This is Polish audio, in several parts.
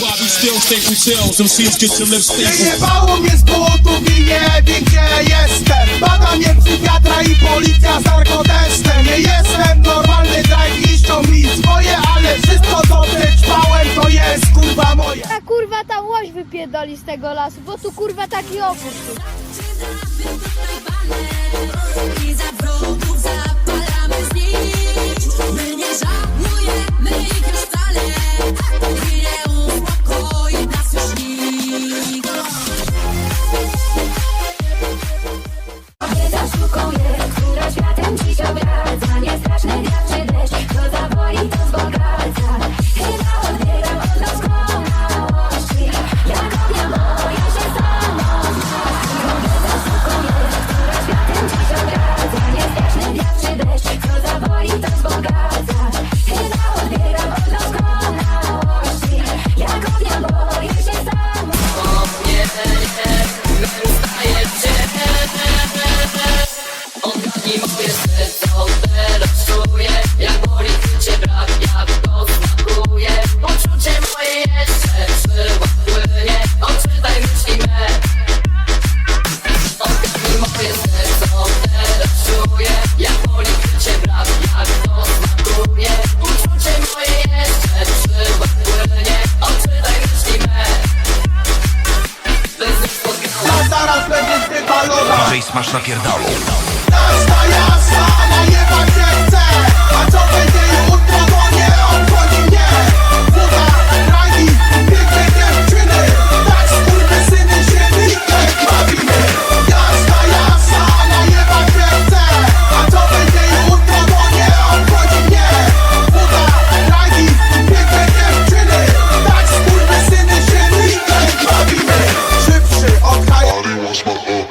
Bobby still think. Jebało mnie z butów i nie wiem gdzie jestem. Bada mnie psychiatra i policja z narkotestem. Nie jestem normalny, drive niszczą mi swoje, ale wszystko co przećpałem to jest kurwa moje. Ta kurwa ta łoś wypierdoli z tego lasu, bo tu kurwa taki opór. said Jay Smash napierdalu. Nastaja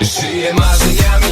Żyję marzeniami